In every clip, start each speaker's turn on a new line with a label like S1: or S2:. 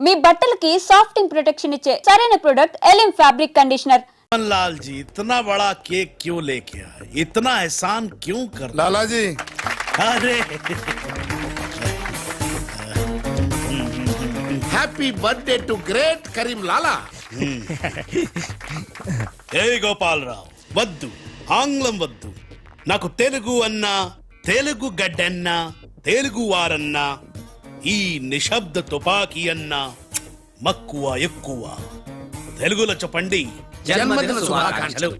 S1: మీ బట్టలకి సాఫ్టింగ్ ప్రొటెక్షన్ ఇచ్చే సరైన ప్రొడక్ట్ ఎలిమ్ ఫ్యాబ్రిక్ కండిషనర్
S2: लाल जी इतना बड़ा केक क्यों लेके आए इतना एहसान क्यों कर
S3: लाला जी
S2: अरे
S3: happy birthday to great Karim Lala
S2: ఏ గోపాలరావు వద్దు ఆంగ్లం వద్దు నాకు తెలుగు అన్నా తెలుగు గడ్డన్నా తెలుగు వారన్నా ఈ నిశ్శబ్ద తుపాకీ అన్నా మక్కువ ఎక్కువ. తెలుగులో చెప్పండి
S3: జన్మదిన శుభాకాంక్షలు.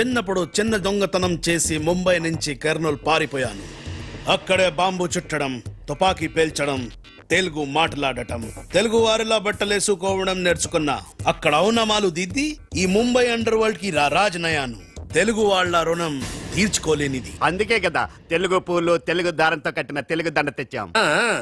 S2: చిన్నప్పుడు చిన్న దొంగతనం చేసి ముంబై నుంచి కర్నూలు పారిపోయాను. అక్కడే బాంబు చుట్టడం తుపాకీ పేల్చడం తెలుగు మాట్లాడటం. తెలుగు వారిలా బట్టలేసుకోవడం నేర్చుకున్నా. అక్కడ అవునమాలు దిద్ది ఈ ముంబై అండర్ వరల్డ్కి రాజనయాను. తెలుగు వాళ్ళ రుణం తీర్చుకోలేనిది.
S4: అందుకే కదా తెలుగు పూలు తెలుగు దారంతో కట్టిన తెలుగు దండ తెచ్చాం.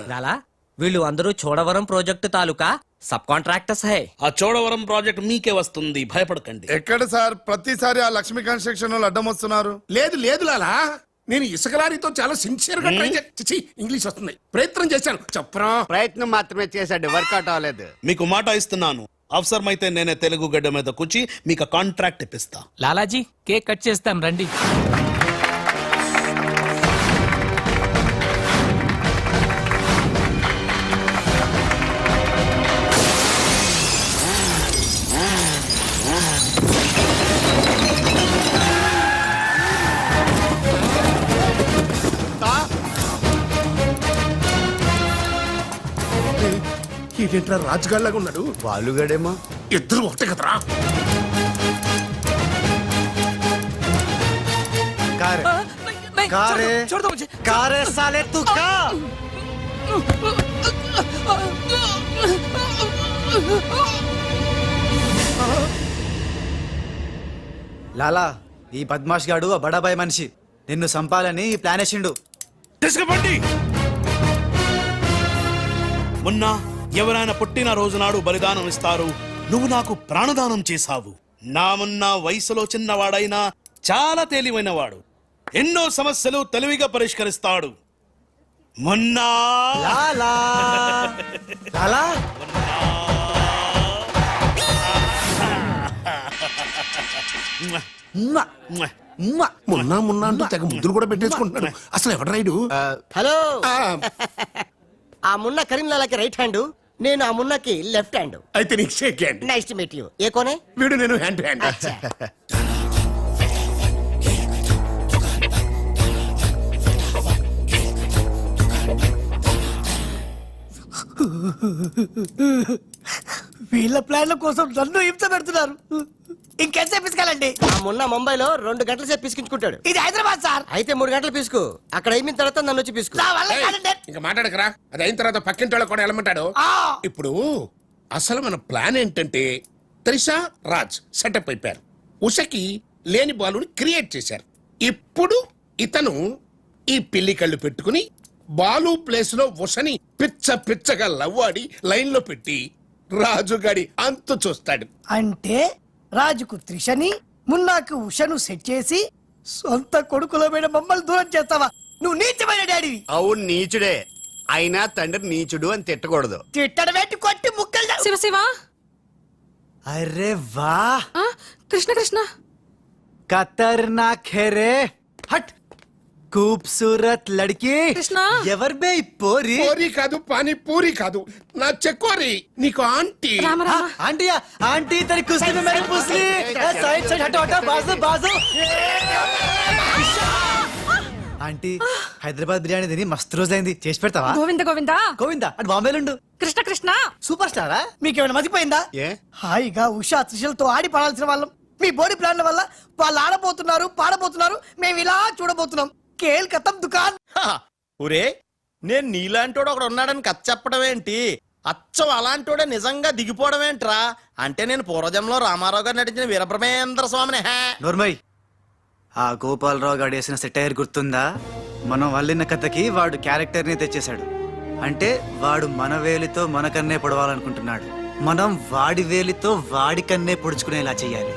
S5: లాలా వీళ్ళు అందరూ చోడవరం ప్రాజెక్టు తాలూకా సబ్ కాంట్రాక్టర్స్ హై.
S2: ఆ చోడవరం ప్రాజెక్ట్ మీకే వస్తుంది భయపడకండి.
S6: ఎక్కడ సార్? ప్రతిసారి ఆ లక్ష్మీ కన్స్ట్రక్షన్ వాళ్ళు అడ్డం వస్తున్నారు.
S3: లేదు లేదు లాలా. నేను ఇసుక లారీతో చాలా సిన్సియర్గా ట్రై చేసి ఇంగ్లీష్ వస్తుంది. ప్రయత్నం చేశాను. చెప్పరా?
S4: ప్రయత్నం మాత్రమే చేశాడు వర్కౌట్ అవ్వలేదు.
S2: మీకు మాట ఇస్తున్నాను. అవసరమైతే నేనే తెలుగు గడ్డ మీద కూర్చి మీకు కాంట్రాక్ట్ ఇప్పిస్తా.
S7: లాలాజీ కేక్ కట్ చేస్తాం రండి.
S3: ఇదేంట్రా రాజుగాళ్ళగా ఉన్నాడు.
S4: వాలుగడేమో
S3: ఇద్దరు ఒకటే కదరా.
S5: కారే. కారే. సాలే తు కా
S8: లాలా ఈ బద్మాష్ గాడు ఆ బడాబాయ్ మనిషి. నిన్ను సంపాలని ఈ ప్లాన్ వేసిండు.
S2: తీసుకుపండి. మొన్న ఎవరైనా పుట్టిన రోజు నాడు బలిదానం ఇస్తారు. నువ్వు నాకు ప్రాణదానం చేశావు. నా మొన్న వయసులో చిన్నవాడైనా చాలా తేలివైన వాడు ఎన్నో సమస్యలు తెలివిగా పరిష్కరిస్తాడు. మొన్నా.
S3: మున్నా. మున్నా. అంటూ తెగ ముద్దులు కూడా పెట్టేసుకుంటున్నాడు. అసలు ఎవడు రైడు
S9: హలో.
S3: ఆ,
S9: ఆ మున్న కరీంలాలాకి రైట్ హ్యాండ్. నేను ఆ మున్నకి లెఫ్ట్ హ్యాండ్
S3: అయితే నీకు shake hand
S9: nice to meet you ఏ కోనే?
S3: వీడు నేను హ్యాండ్ హ్యాండ్
S9: అచ్చా.
S10: వీళ్ళ ప్లాన్ల కోసం నన్ను హింస పెడుతున్నారు. ఇంకెంతసేపు పిసుకాలండి?
S9: మున్న ముంబైలో రెండు గంటల సేపు పిసికించుకుంటాడు.
S10: ఇది హైదరాబాద్ సార్.
S9: అయితే మూడు గంటలు పిసుకు. అక్కడ అయిన తర్వాత నన్ను వచ్చి పిసుకు.
S10: నా వల్ల కాదండి.
S3: ఇంకా మాట్లాడకరా. అది అయిన తర్వాత పక్కింటి వాళ్ళు కూడా వెళ్ళమంటాడు
S10: ఆ.
S3: ఇప్పుడు అసలు మన ప్లాన్ ఏంటంటే త్రిషా రాజ్ సెటప్ అయిపోయారు. ఉషకి లేని బాలుని క్రియేట్ చేశారు. ఇప్పుడు ఇతను ఈ పిల్లి కళ్ళు పెట్టుకుని బాలు ప్లేస్లో ఉషని పిచ్చ పిచ్చగా లవ్వాడి లైన్లో పెట్టి రాజుగాడి అంతు చూస్తాడు.
S10: అంటే రాజుకు త్రిషని మున్నాకు ఉషను సెట్ చేసి సొంత కొడుకుల మీద మమ్మల్ని దూరం చేస్తావా? నువ్వు నీచమైన డాడీ
S4: అవును నీచుడే. అయినా తండ్రి నీచుడు అని తిట్టకూడదు.
S10: తిట్టడం పెట్టి కొట్టి ముక్కలు.
S11: శివ శివ.
S8: అరే వా.
S11: కృష్ణ కృష్ణ.
S8: ఖతర్నాక్ హే రే. హట్. खूबसूरत लड़की
S11: కృష్ణ
S8: ఎవరు బే ఈ పోరి
S3: పూరి కాదు పానీ పూరి కాదు నా చెక్కోరి నీకు ఆంటీ
S11: రామ రామ
S8: हाँ, आंटी आंटी तेरी कुश्ती में मैंने पूछ ली ए, साइड साइड हटो हटो बाजू बाजू ఆంటీ హైదరాబాద్ బిర్యానీ తిని మస్తు రోజైంది చేసి పెడతావా
S11: గోవింద గోవింద
S8: గోవిందా అటు బాంబేలుండు
S11: కృష్ణ కృష్ణ
S8: సూపర్ స్టారా
S10: మీకేమైనా మతిపోయిందా
S4: ఏ
S10: హాయిగా ఉషా త్రిషలతో ఆడి పడాల్సిన వాళ్ళం మీ బాడీ ప్లాన్ల వల్ల వాళ్ళు ఆడబోతున్నారు పాడబోతున్నారు మేము ఇలా చూడబోతున్నాం కేల్ కథం దుకాన్.
S5: ఒరే నేను నీలాంటోడు ఒకడు ఉన్నాడని కథ చెప్పడం ఏంటి? అచ్చం అలాంటోడే నిజంగా దిగిపోవడం ఏంట్రా? అంటే నేను పూర్వజంలో రామారావు గారు నటించిన వీరబ్రహ్మేంద్ర స్వామిని హే.
S8: నోర్మయ్ ఆ గోపాలరావు గారు వేసిన సెటైర్ గుర్తుందా? మనం వల్లిన కథకి వాడు క్యారెక్టర్ని తెచ్చేశాడు. అంటే వాడు మన వేలితో మన కన్నే పొడవాలనుకుంటున్నాడు. మనం వాడి వేలితో వాడి కన్నే పొడుచుకునేలా చెయ్యాలి.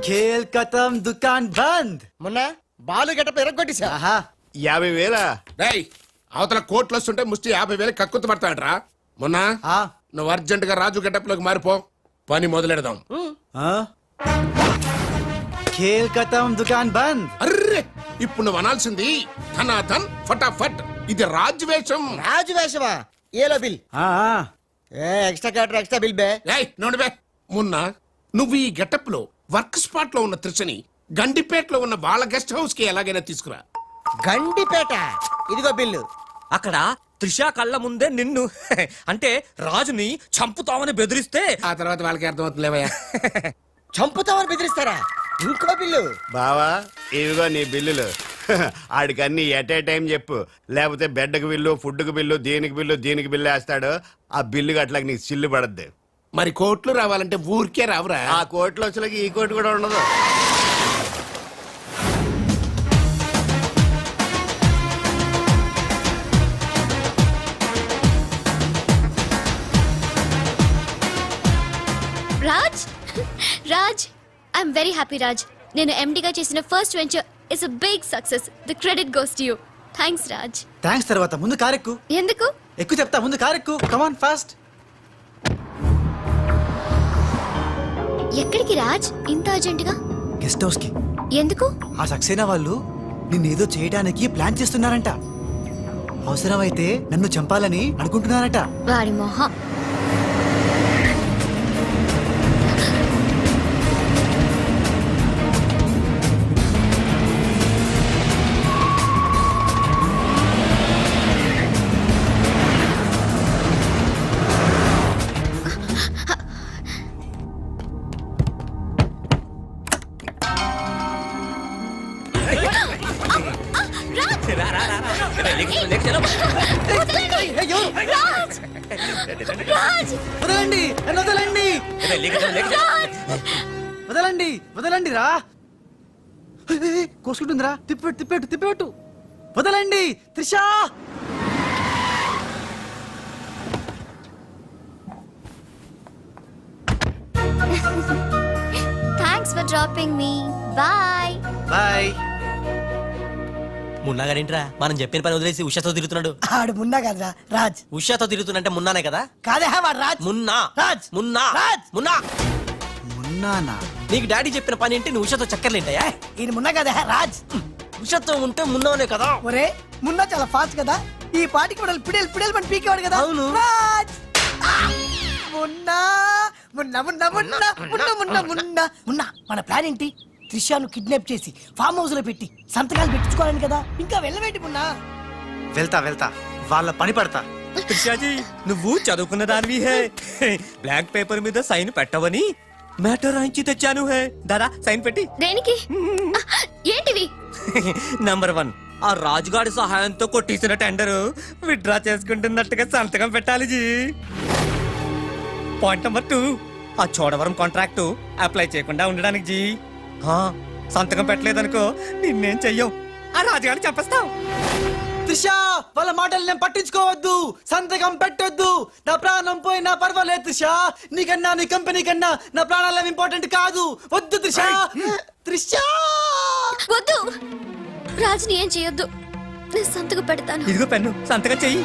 S8: ఖేల్ కథం దుకాన్ బంద్!
S9: మున్న బాలు గెటప్ ఎరగొట్టేశా
S4: యాభై వేల?
S3: రేయ్ అవతల కోట్లు వస్తుంటే ముష్టి యాభై వేలు కక్కుతు పడతాడరా. మొన్న
S8: ఆ,
S3: నువ్వు అర్జెంట్గా రాజు గెటప్లోకి మారిపో. పని మొదలెడదాం?
S8: ఖేల్ దుకాన్ బంద్.
S3: అర్రే ఇప్పుడు నువ్వు అనాల్సింది ధనాధన్ ఫటాఫట్. ఇది రాజు వేషం.
S9: రాజు వేషమా? ఏలో బిల్?
S8: ఆ, ఆ.
S9: ఏ ఎక్స్ట్రా క్యాటర్ ఎక్స్ట్రా బిల్ బే.
S3: ఏయ్ నోడిబే మున్న నువ్వు ఈ గెటప్లో వర్క్ స్పాట్లో ఉన్న త్రిషని గండిపేటలో ఉన్న వాళ్ళ గెస్ట్ హౌస్కి ఎలాగైనా తీసుకురా.
S9: గండిపేట? ఇదిగో బిల్లు.
S12: అక్కడ త్రిష కళ్ళ ముందే నిన్ను అంటే రాజుని చంపుతామని బెదిరిస్తే
S3: ఆ తర్వాత వాళ్ళకి అర్థమవుతుందిలేవయ్యా
S9: చంపుతామని బెదిరిస్తారా? ఇంకో బిల్లు.
S4: బావా ఇవిగో నీ బిల్లులు. ఆడికి అన్ని ఎట్ ఏ టైం చెప్పు. లేకపోతే బెడ్కి బిల్లు ఫుడ్కి బిల్లు దీనికి బిల్లు దీనికి బిల్లు వేస్తాడు. ఆ బిల్లు గట్లకి నీకు సిల్లు పడద్ది.
S3: మరి కోట్లు రావాలంటే ఊరికే రావురా.
S4: ఆ కోట్లు వచ్చేలకి ఈ కోటి కూడా ఉండదు.
S11: Very happy Raj. నేను ఎండిగా చేసిన first venture is a big success the credit goes to you thanks Raj.
S8: Thanks తర్వాత ముందు కారెక్కు.
S11: ఎందుకు?
S8: ఎక్కువ చెప్తా ముందు కారెక్కు. కమాన్ ఫాస్ట్
S11: ఎక్కడికి రాజ్? ఇంత అర్జెంటుగా
S8: గెస్ట్ హౌస్కి.
S11: ఎందుకు?
S8: ఆ సక్సేనా వాళ్ళు నిన్నేదో చేయడానికి ప్లాన్ చేస్తున్నారంట. అవసరమైతే నన్ను చంపాలని అనుకుంటున్నారట.
S11: వాడి మొహం.
S8: వదలండి రా కోసుకుంటుందిరా. తిప్పెట్టు తిప్పెట్టు తిప్పెట్టు. వదలండి Trisha!
S11: Thanks for dropping me bye
S8: bye
S12: Munna గారింట్రా? మనం చెప్పిన పని వదిలేసి ఉషాతో తిరుగుతున్నాడు.
S10: ఆడు మున్నా కదరా రాజ్.
S12: ఉషాతో తిరుగుతున్నంటే మున్నానే కదా?
S10: కాదే వాడు రాజ్.
S12: మున్నా.
S10: రాజ్.
S12: మున్నా.
S10: రాజ్.
S12: మున్నా.
S8: మున్నానా
S12: నీకు డాడీ చెప్పిన పని ఏంటి? నువ్వు ఉషాతో చక్కర్లేంటయా?
S10: ఈయన మున్నా కదే రాజ్.
S12: ఉషాతో ఉంటే మున్నానే కదా.
S10: ఒరే మున్నా చాలా ఫాస్ట్ కదా. ఈ పాటికి మనల్ని పిడేలు పిడేలు మన పీకేవాడు కదా.
S12: అవును.
S10: రాజ్! ఆ! మున్నా మున్నా మున్నా మున్నా మున్నా మున్నా మున్నా మున్నా మన ప్లాన్ ఏంటి? త్రిషాను కిడ్నాప్ చేసి ఫామ్ హౌస్లో పెట్టి సంతకాలు పెట్టించుకోవాలని కదా. ఇంకా వెళ్ళవేంటి మున్నా?
S8: వెళ్తా వెళ్తా. వాళ్ళ పని పడతా.
S12: త్రిషాజీ నువ్వు చదువుకున్న దానివి హే. బ్లాక్ పేపర్ మీద సైన్ పెట్టవని మ్యాటర్ రాయించి తెచ్చాను హే. దాదా సైన్ పెట్టి.
S11: దేనికి? ఏంటివి?
S12: నంబర్ వన్ ఆ రాజుగాడి సహాయంతో కొట్టేసిన టెండర్. విత్డ్రా చేసుకుంటున్నట్టుగా సంతకం పెట్టాలి జీ. పాయింట్ నెంబర్ టూ ఆ చోడవరం కాంట్రాక్ట్ అప్లై చేయకుండా ఉండడానికి జీ. సంతకం పెట్టలేదనుకో నిన్నేం చెయ్యం? ఆ రాజుగాడిని చంపేస్తాం.
S8: త్రిషా వాళ్ళ మాటలు నేను పట్టించుకోవద్దు. సంతకం పెట్టొద్దు. నా ప్రాణం పోయినా పర్వాలేదు త్రిషా. నీకన్నా నీ కంపెనీ కన్నా నా ప్రాణాలు ఇంపార్టెంట్ కాదు. వద్దు త్రిషా. త్రిషా!
S11: వద్దు! రాజ్ని ఏం చేయొద్దు. నేను సంతకు పెడతాను.
S12: ఇదిగో పెన్ను సంతకం చెయ్యి.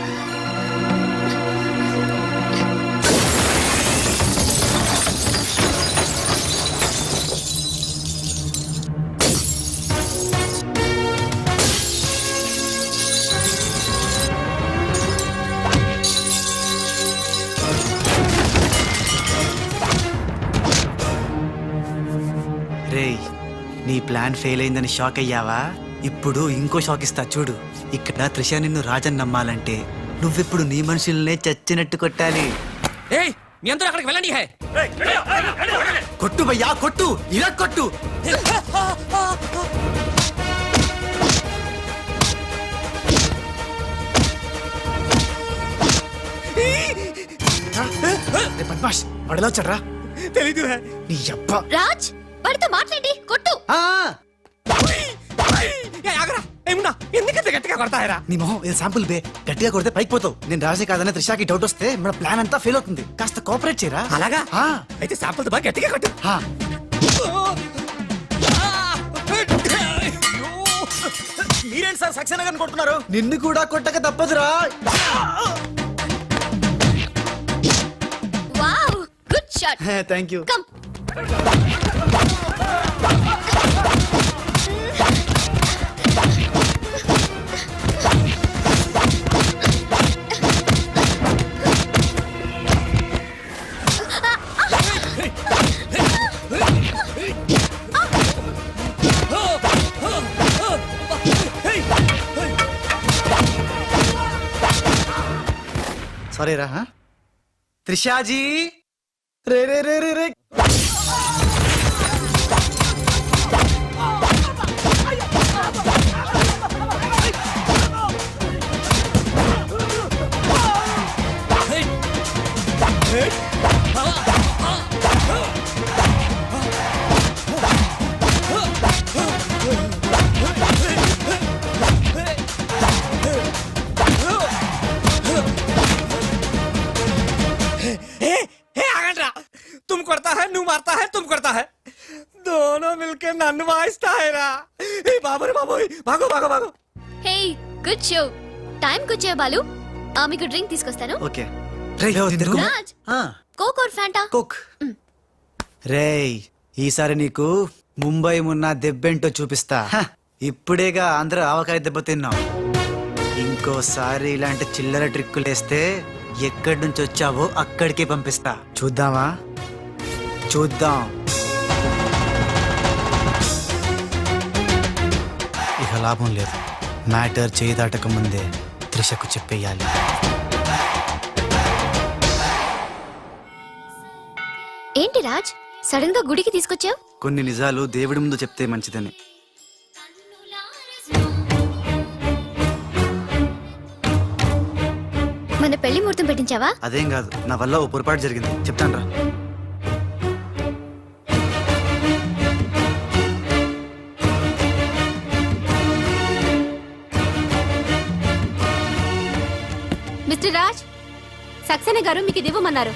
S8: ప్లాన్ ఫెయిల్ అయిందని షాక్ అయ్యావా ఇప్పుడు ఇంకో షాక్ ఇస్తా చూడు ఇక్కడ త్రిష నిన్ను రాజన్ నమ్మాలంటే నువ్విప్పుడు నీ మనుషుల్నే చచ్చినట్టు కొట్టాలి
S12: ఏయ్ మీ అందరూ అక్కడికి వెళ్ళండి హే
S8: కొట్టు భయ్యా కొట్టు ఇలా కొట్టు పద్మాష్ వాడిలో వచ్చాడ్రా
S12: తెలీదు హే
S8: నీ అబ్బా
S11: రాజ్ వాడితో మాట్లాడి కొట్టు.
S12: ఎందుకంత గట్టిగా కొడతాయరా?
S8: నీ మొహం ఇది శాంపుల్ బే. గట్టిగా కొడితే పైకి పోతావు. నేను రాజే కాదనే త్రిషాకి డౌట్ వస్తే మన ప్లాన్ అంతా ఫెయిల్ అవుతుంది. కాస్త కోఆపరేట్ చేయరా?
S12: అలాగా?
S8: ఆ,
S12: అయితే శాంపుల్ బాగా గట్టిగా కొట్టు.
S8: ఆ.
S12: మీరేంటి సార్ సక్సేనా గారిని కొడుతున్నారు?
S8: నిన్ను కూడా కొట్టక తప్పదురా. Thank you
S11: come.
S8: సారీ రా హా? త్రిషాజీ రే రే రే రే రే
S12: బాగో బాగో బాగో.
S11: Hey good show. టైం కు వచ్చే బాలు. ఆ, మీకు డ్రింక్ తీసుకొస్తాను.
S8: ఓకే. రేయ్, ఎందుకు?
S11: రాజ్. ఆ, కోక్ ఆర్ ఫ్యాంటా
S8: కోక్. రేయ్ ఈసారి నీకు ముంబై ఉన్న దెబ్బెంటో చూపిస్తా. హ, ఇప్పుడేగా ఆంధ్ర ఆవకాయ దెబ్బ తిన్నాం. ఇంకోసారి ఇలాంటి చిల్లర ట్రిక్కులేస్తే ఎక్కడి నుంచి వచ్చావో అక్కడికే పంపిస్తా. చూద్దామా? చూద్దాం. లాభం లేదు. మ్యాటర్ చేయి దాటక ముందే త్రిషకు చెప్పేయాలి.
S11: ఏంటి రాజ్? సడన్గా గుడికి తీసుకొచ్చావు?
S8: కొన్ని నిజాలు దేవుడి ముందు చెప్తే మంచిదని.
S11: మన పెళ్ళి ముహూర్తం పెట్టించావా?
S8: అదేం కాదు. నా వల్ల ఓ పొరపాటు జరిగింది. చెప్తాను రా
S11: సక్సేనా గారు మీకు ఇది ఇవ్వమన్నారు.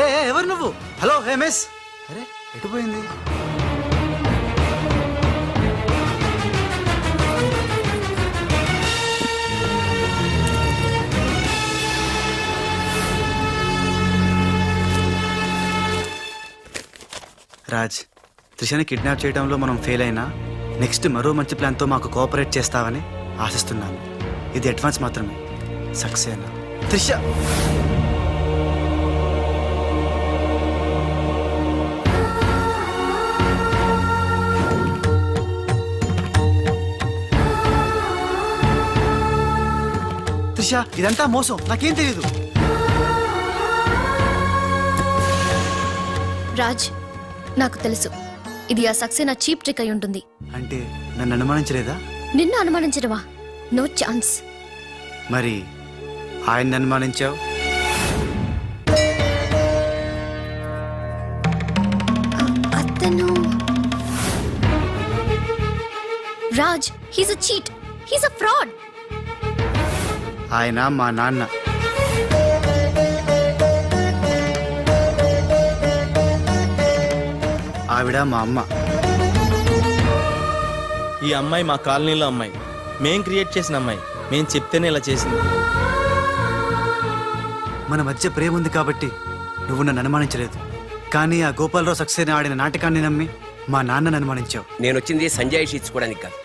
S8: ఏ ఏ, ఎవరు నువ్వు? Hello hey miss? అరే ఎటు పోయింది? రాజ్ త్రిషని కిడ్నాప్ చేయడంలో మనం ఫెయిల్ అయినా నెక్స్ట్ మరో మంచి ప్లాన్తో మాకు కోఆపరేట్ చేస్తావని ఆశిస్తున్నాను. ఇది అడ్వాన్స్ మాత్రమే. సక్సేనా? త్రిష! త్రిష ఇదంతా మోసం. నాకేం తెలియదు
S11: రాజ్ నాకు తెలుసు. ఇది ఆ సక్సేనా చీప్ ట్రిక్ అయి ఉంటుంది.
S8: అంటే నన్ను అనుమానించలేదా?
S11: నిన్ను అనుమానించడమా? No chance.
S8: మరి ఆయన్ని అనుమానించావు?
S11: అతను Raj he's a cheat he's a fraud
S8: ఆయన మా నాన్న. ఆవిడ మా అమ్మ.
S5: ఈ అమ్మాయి మా కాలనీలో అమ్మాయి. మేం క్రియేట్ చేసిన అమ్మాయి. మేం చెప్తేనే ఇలా చేసింది.
S8: మన మధ్య ప్రేమ ఉంది కాబట్టి నువ్వు నన్ను అనుమానించలేదు. కానీ ఆ గోపాలరావు సక్సేనా ఆడిన నాటకాన్ని నమ్మి మా నాన్నను అనుమానించావు.
S13: నేను వచ్చింది సంజయ్ ఇచ్చుకోవడానికి కాదు.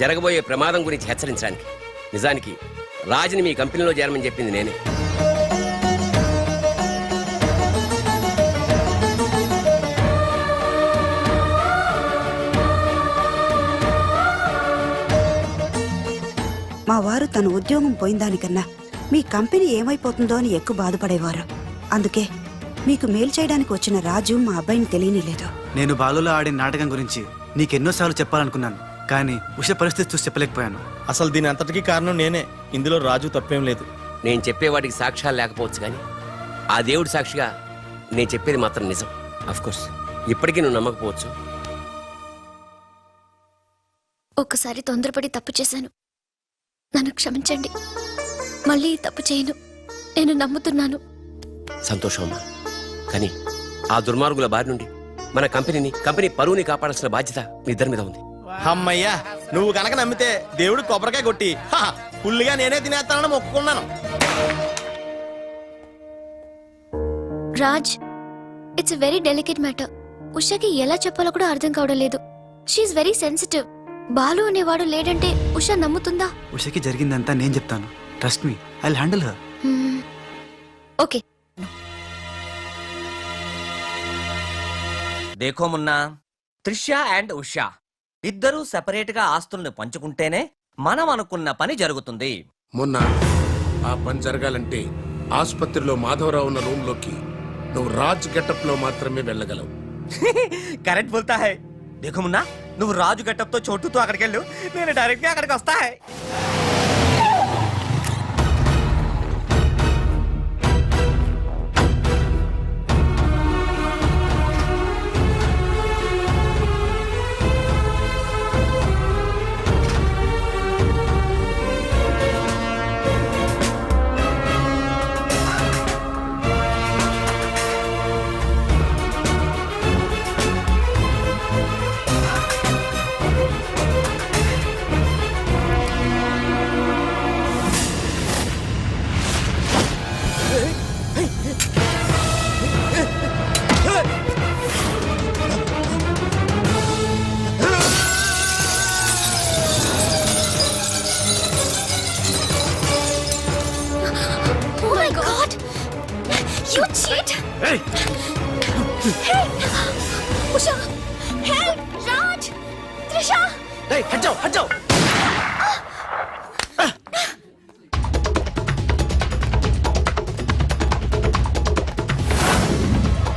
S13: జరగబోయే ప్రమాదం గురించి హెచ్చరించడానికి. నిజానికి రాజుని మీ కంపెనీలో చేరమని చెప్పింది నేనే.
S14: మా వారు తన ఉద్యోగం పోయిందానికన్నా మీ కంపెనీ ఏమైపోతుందో అని ఎక్కువ బాధపడేవారు. అందుకే మీకు మేలు చేయడానికి వచ్చిన రాజు మా అబ్బాయిని తెలియనిలేదు.
S8: నేను బాలులో ఆడిన నాటకం గురించి నీకెన్నోసార్లు చెప్పాలనుకున్నాను కానీ ఉష పరిస్థితి చూసి చెప్పలేకపోయాను.
S5: అసలు దీని అంతటికీ కారణం నేనే. ఇందులో రాజు తప్పేం లేదు.
S13: నేను చెప్పేవాటికి సాక్ష్యాలు లేకపోవచ్చు కానీ ఆ దేవుడి సాక్షిగా నేను చెప్పేది మాత్రం నిజం. కోర్స్ ఇప్పటికీ నువ్వు నమ్మకపోవచ్చు.
S11: ఒక్కసారి తొందరపడి తప్పు చేశాను. నన్ను క్షమించండి. మళ్ళీ తప్పు చేయను. నేను నమ్ముతున్నాను.
S13: సంతోషం కానీ ఆ దుర్మార్గుల బారి నుండి మన కంపెనీని కంపెనీ పరువుని కాపాడాల్సిన బాధ్యత మీ ఇద్దరి మీద ఉంది.
S5: అమ్మయ్యా నువ్వు కనుక నమ్మితే దేవుడు కొబ్బరికాయ కొట్టి హా, ఫుల్లుగా నేనే తినేస్తానని మొక్కుకున్నాను.
S11: Raj it's very delicate matter ఉషాకి ఎలా చెప్పాలో కూడా అర్థం కావడం లేదు. షీఈ్ వెరీ సెన్సిటివ్ బాలు అనేవాడు లేడంటే ఉషా నమ్ముతుందా?
S8: ఉషకి జరిగిందంతా నేను చెప్తాను. Trust me I handle her
S11: okay
S12: Dekho Munna Trisha and Usha ఇద్దరూ సెపరేట్గా ఆస్తుల్ని పంచుకుంటేనే మనం అనుకున్న పని జరుగుతుంది
S3: మొన్న ఆ పని జరగాలంటే ఆసుపత్రిలో మాధవరావు ఉన్న రూమ్లోకి నువ్వు రాజ్ గెటప్లో మాత్రమే వెళ్ళగలవు
S12: కరెక్ట్ బోల్తా హై దేఖో మున్నా నువ్వు రాజు గట్టప్తో చోటుతో అక్కడికి వెళ్ళు నేను డైరెక్ట్గా అక్కడికి వస్తా హై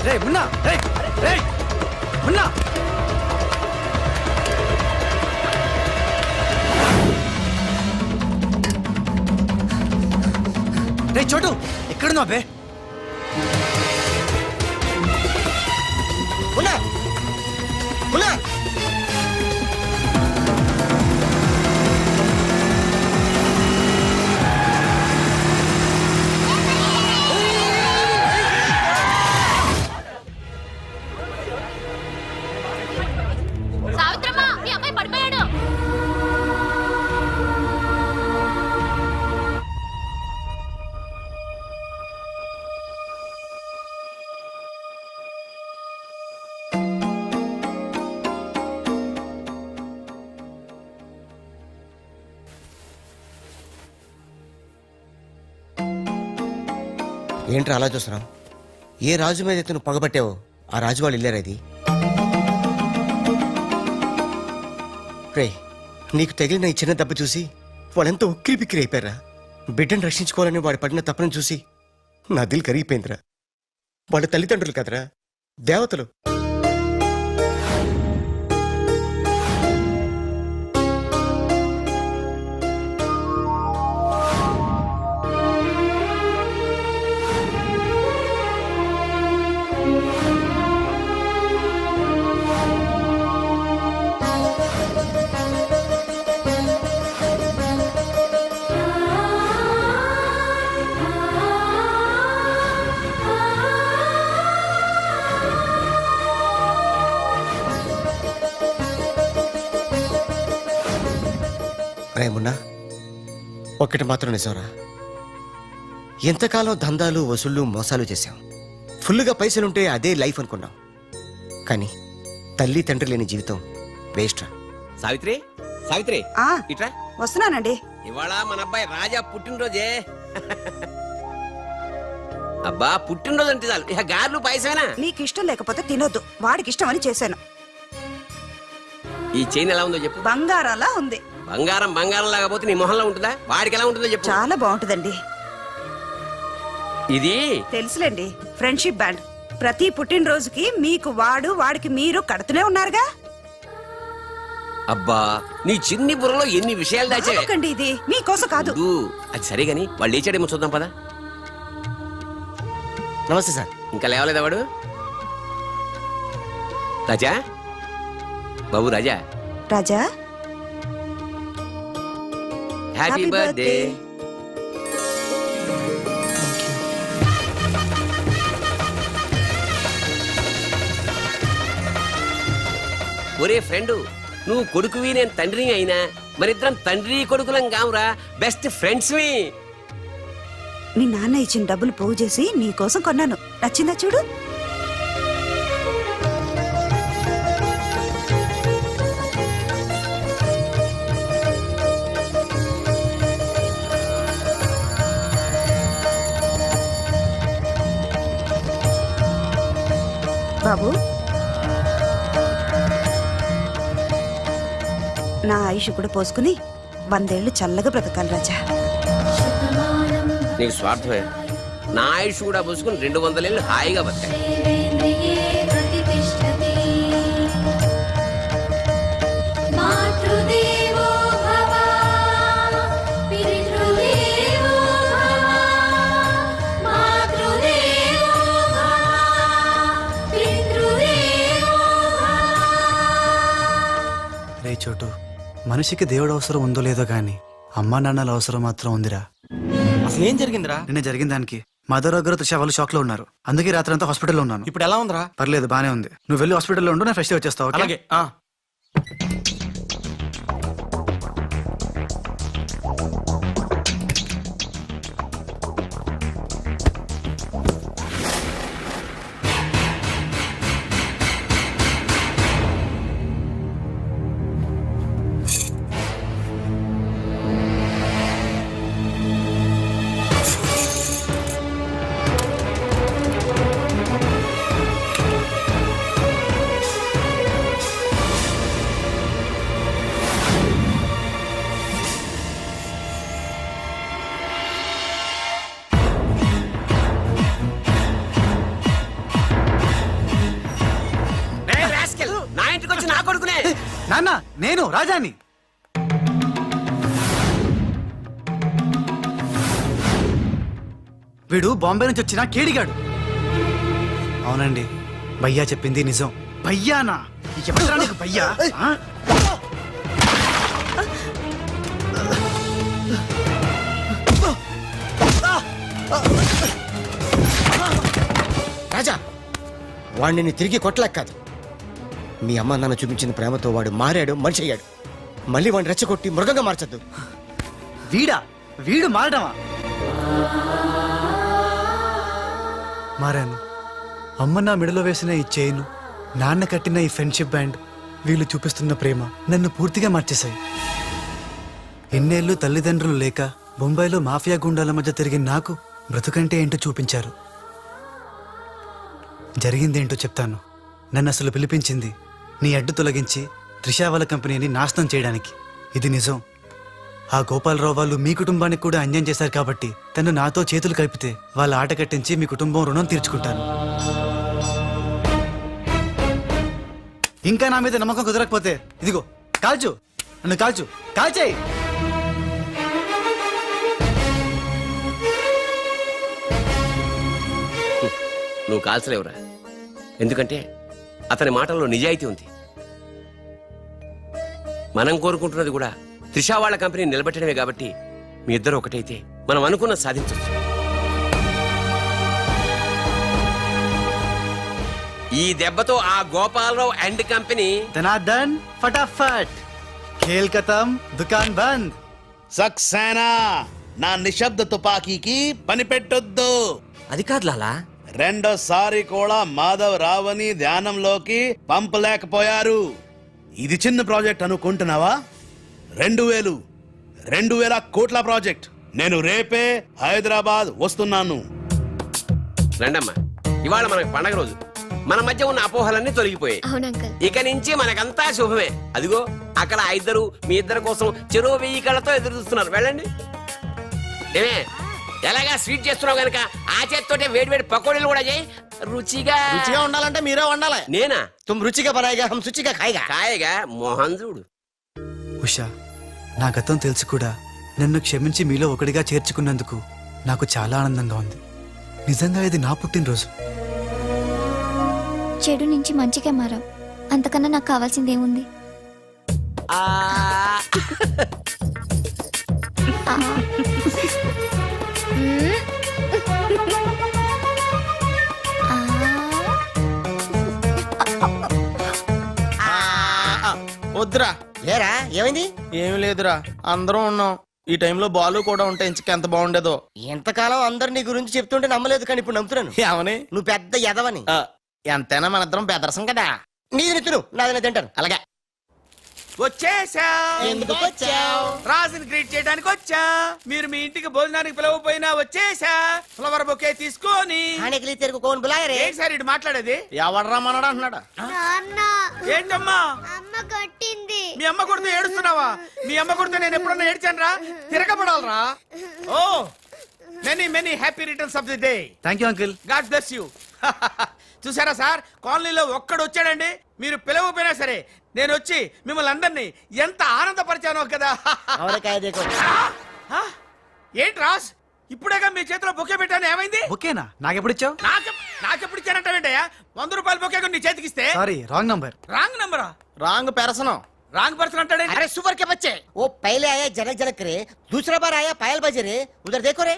S8: రే మున్నా రే రే మున్నా. రే చోటు. ఎక్కడున్నావు బే?
S11: మున్నా మున్నా.
S9: ఏంట్రా అలా చూస్తున్నావు? ఏ రాజు మీద అయితే నువ్వు పగబట్టావో? ఆ రాజు వాళ్ళు వెళ్ళారు అది రే నీకు తగిలిన ఈ చిన్న దెబ్బ చూసి వాళ్ళెంతో ఉక్కిరి బిక్కిరి అయిపోయారా? బిడ్డను రక్షించుకోవాలని వాడు పడిన తప్పని చూసి నా దిల్ కరిగిపోయిందిరా. వాళ్ళ తల్లిదండ్రులు కదరా? దేవతలు. ఒక్కటి మాత్రం నిజంరా. ఎంతకాలం దందాలు వసూళ్ళు మోసాలు చేశాం. ఫుల్గా పైసలుంటే అదే లైఫ్ అనుకున్నాం. కానీ తల్లి తండ్రి లేని జీవితం వేస్ట్
S13: సావిత్రి సావిత్రి
S14: ఆ
S13: ఇట్రా.
S14: వస్తున్నానండి.
S13: ఇవాళ మన అబ్బాయి రాజా పుట్టినరోజే. అబ్బా పుట్టినరోజు అంటే చాలు. ఇక గార్లు పాయసమేనా?
S14: నీకు ఇష్టం లేకపోతే తినొద్దు. వాడికి ఇష్టం అని చేశాను.
S13: ఈ చైన్ ఎలా ఉందో చెప్పు.
S14: బంగారాలా ఉంది.
S13: బంగారం బంగారం లాగపోతే నీ మొహంలో ఉంటుందా? వాడికి ఎలా ఉంటుందో చెప్పు.
S14: చాలా బాగుంటుందండి.
S13: ఇది?
S14: తెలుసులేండి ఫ్రెండ్షిప్ బ్యాండ్. ప్రతి పుట్టినరోజుకి మీకు వాడు వాడికి మీరు కడుతూనే ఉన్నారుగా?
S13: అబ్బా నీ చిన్ని బుర్రలో ఎన్ని విషయాలు దాచావే
S14: ఎందుకండి ఇది? మీకోసం కాదు.
S13: అది సరే గాని వాళ్ళు లేచాడేమో చూద్దాం పదా.
S9: నమస్తే సార్.
S13: ఇంకా లేవలేదా వాడు? రాజా? బాబు
S14: Raja?
S13: Raja?
S14: Happy
S13: birthday
S14: birthday.
S13: ఒరే ఫ్రెండు నువ్వు కొడుకువి నేను తండ్రిని అయినా మరిద్దరం తండ్రి కొడుకులం కావురా బెస్ట్ ఫ్రెండ్స్
S14: మీ నాన్న ఇచ్చిన డబ్బులు పోగు చేసి నీ కోసం కొన్నాను. నచ్చిందా చూడు? బాబు. నా ఆయుష్ కూడా పోసుకుని వందేళ్ళు చల్లగా బ్రతకాలి రాజా.
S13: నీకు స్వార్థమే. నా ఆయుష్ కూడా పోసుకుని రెండు వందలేళ్ళు హాయిగా
S8: బతకాలి మనిషికి దేవుడు అవసరం ఉందో లేదో గాని అమ్మా నాన్నల అవసరం మాత్రం ఉందిరా.
S12: అసలు ఏం జరిగిందిరా?
S8: నిన్న జరిగిన దానికి మదర్ దగ్గర త్రిష వాళ్ళు షాక్లో ఉన్నారు. అందుకే రాత్రి అంతా హాస్పిటల్లో ఉన్నాను.
S12: ఇప్పుడు ఎలా ఉందిరా?
S8: పర్లేదు బానే ఉంది. నువ్వు వెళ్ళి హాస్పిటల్లో ఉండు నేను ఫ్రెష్ వచ్చేస్తావు?
S12: అలాగే ఆ.
S8: నేను రాజాని. వీడు బాంబే నుంచి వచ్చిన కేడిగాడు. అవునండి భయ్యా చెప్పింది నిజం. భయ్యానా? ఎవరురా నీకు భయ్యా? ఆ?
S9: రాజా నేను తిరిగి కొట్టలేక కాదు. మీ అమ్మ నాన్న చూపించిన ప్రేమతో వాడు మారాడు మనిషి అయ్యాడు. మళ్ళీ వాడిని రెచ్చగొట్టి మృగంగా మార్చద్దు.
S8: వీడా? వీడు మారడమా? మారాను. అమ్మ నా మెడలో వేసిన ఈ చైను నాన్న కట్టిన ఈ ఫ్రెండ్షిప్ బ్యాండ్ వీళ్ళు చూపిస్తున్న ప్రేమ నన్ను పూర్తిగా మార్చేశాయి. ఎన్నేళ్ళు తల్లిదండ్రులు లేక బొంబాయిలో మాఫియా గుండాల మధ్య తిరిగిన నాకు బ్రతుకంటే ఏంటో చూపించారు. జరిగిందేంటో చెప్తాను. నన్ను అసలు పిలిపించింది నీ అడ్డు తొలగించి త్రిషావల కంపెనీని నాశనం చేయడానికి. ఇది నిజం. ఆ గోపాలరావు వాళ్ళు మీ కుటుంబానికి కూడా అన్యాయం చేశారు కాబట్టి తను నాతో చేతులు కలిపితే వాళ్ళ ఆట కట్టించి మీ కుటుంబం రుణం తీర్చుకుంటాను. ఇంకా నా మీద నమ్మకం కుదరకపోతే ఇదిగో కాల్చు. నన్ను కాల్చు. కాల్చేయి.
S13: నువ్వు కాల్చలేవురా. ఎందుకంటే అతని మాటల్లో నిజాయితీ ఉంది. మనం కోరుకుంటున్నది కూడా త్రిషా వాళ్ళ కంపెనీ నిలబెట్టడమే కాబట్టి మీ ఇద్దరు ఒకటైతే మనం అనుకున్న సాధించవచ్చు ఈ దెబ్బతో ఆ గోపాలరావు అండ్ కంపెనీ
S8: ధనార్దన్ ఫటాఫట్. ఖేల్ దుకాన్ బంద్.
S2: సక్సేనా నా నిశ్శబ్ద తుపాకీకి పని పెట్టొద్దు
S12: అది కాదు లాలా
S2: రెండోసారి కూడా మాధవ్ రావని ధ్యానంలోకి పంపలేకపోయారు. ఇది చిన్న ప్రాజెక్ట్ అనుకుంటున్నావా? రెండు వేలు రెండు వేల కోట్ల ప్రాజెక్ట్. నేను రేపే హైదరాబాద్ వస్తున్నాను.
S13: రండమ్మా ఇవాళ మనకి పండగ రోజు. మన మధ్య ఉన్న అపోహలన్నీ తొలగిపోయాయి.
S11: అవును అంకల్
S13: ఇక నుంచి మనకంతా శుభమే. అదిగో అక్కడ ఆ ఇద్దరు మీ ఇద్దరి కోసం చెరో వెయ్యి కళ్ళతో ఎదురు చూస్తున్నారు. వెళ్ళండి. ఏమే ఎలాగా స్వీట్ చేస్తున్నావు గనక ఆ చేత్తోటే వేడి వేడి పకోడీలు కూడా చేయి. రుచిగా.
S5: రుచిగా ఉండాలంటే మీరే వండాలి.
S13: నేనా?
S9: తుమ్ రుచిగా బనాయిగా హమ్ శుచిగా ఖాయిగా
S13: కాయగా? మోహన్ చూడు.
S8: ఉషా నా గతం తెలుసు కూడా. నన్ను క్షమించి మీలో ఒకటిగా చేర్చుకున్నందుకు నాకు చాలా ఆనందంగా ఉంది. నిజంగా ఇది నా పుట్టినరోజు.
S11: చెడు నుంచి మంచిగా మారావు. అంతకన్నా నాకు కావాల్సింది
S5: వద్దురా.
S9: లేరా? ఏమైంది?
S5: ఏమి లేదురా. అందరం ఉన్నాం. ఈ టైంలో బాలు కూడా ఉంటే ఇంచుక ఎంత బాగుండేదో.
S9: ఎంతకాలం అందరు నీ గురించి చెప్తుంటే నమ్మలేదు కానీ ఇప్పుడు నమ్ముతున్నాను.
S5: ఏమని
S9: నువ్వు పెద్ద ఎదవని
S5: ఎంతైనా మన ఇద్దరం బెదరసం కదా.
S9: నీది తిను. నాది తింటాను.
S5: అలాగే.
S15: వచ్చేసా
S5: ఎందుకు వచ్చావు?
S15: రాజుని గ్రీట్ చేయడానికి వచ్చా. మీరు మీ ఇంటికి భోజనానికి పిలవపోయినా వచ్చేసా ఫ్లవర్ బొకే తీసుకొని.
S9: ఆనెకిలి తెరుగు కోన్ బులాయరే.
S15: సార్ ఇటు మాట్లాడేది?
S5: ఎవడు రమ్మన్నాడు అంటున్నాడా
S15: ఏంటమ్మా?
S11: అమ్మ కొట్టింది.
S15: మీ అమ్మ కొడుతూ ఏడుస్తున్నావా? మీ అమ్మ కొడుతూ నేను ఎప్పుడన్నా ఏడ్చాను రా తిరగబడాలరా. ఓ Many many happy returns of the day
S8: thank you uncle
S15: god bless you చూసారా సార్ కాలనీలో ఒక్కడు వచ్చాడండి మీరు పిలవపోయినా సరే నేను వచ్చి మిమ్మల్ని అందరినీ ఎంత ఆనందపరిచానో కదా
S9: అవరకాయ దేకో
S15: ఆ? ఏంటి రాస్ ఇప్పుడేగా మీ చేతిలో బొకే పెట్టాను ఏమైంది
S8: ఓకేనా నాకెప్పుడు ఇచ్చావు
S15: నాకు నాకెప్పుడు ఇచ్చానంటావేంటయ్యా వంద రూపాయల బొకే కొని నీ చేతికి ఇస్తే
S8: సారీ రాంగ్ నంబర్
S15: రాంగ్ నంబరా
S5: రాంగ్ పెరసనం
S15: రాంగ్ పర్సన్ అంటాడే
S9: अरे सुपर के बच्चे वो पहले आया जनक जनक रे दूसरा बार आया पायल बजे रे उधर देखो रे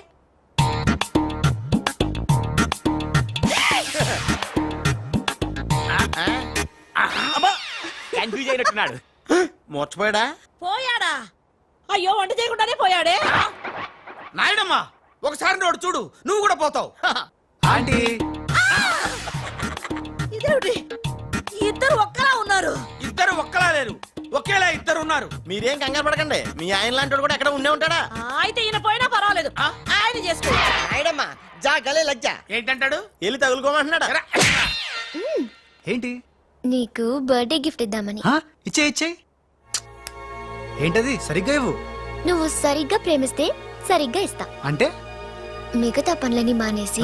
S5: కన్ఫ్యూజ్ అయినట్టున్నాడు. మోర్చిపోయాడా?
S10: పోయాడా? అయ్యో వంట చేయకుండానే పోయాడే.
S15: నాయనమ్మా ఒకసారి నోడు చూడు నువ్వు కూడా పోతావు.
S8: ఆంటీ.
S10: ఇదేమిటి? ఇద్దరు ఒక్కలా ఉన్నారు.
S15: ఇద్దరు ఒక్కలా లేరు. ఒకేలా ఇద్దరు ఉన్నారు.
S5: మీరేం కంగారు పడకండి. మీ ఆయన లాంటి కూడా ఎక్కడ ఉండే ఉంటాడా?
S10: అయితే ఈయన పోయినా పర్వాలేదు. ఆయన చేసుకో.
S9: ఆయనమ్మా జా గలే లజ్జ.
S15: ఏంటంటాడు?
S5: వెళ్ళి తగులుకోమంటున్నాడా?
S8: ఏంటి?
S11: నీకు బర్త్డే గిఫ్ట్ ఇద్దామని?
S8: ఇచ్చే ఇచ్చే. ఏంటది? సరిగ్గా ఇవ్వు.
S11: నువ్వు సరిగ్గా ప్రేమిస్తే సరిగ్గా ఇస్తా.
S8: అంటే?
S11: మిగతా పనులని మానేసి?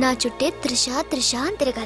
S11: నా చుట్టే త్రిష త్రిష అని తిరగాలి.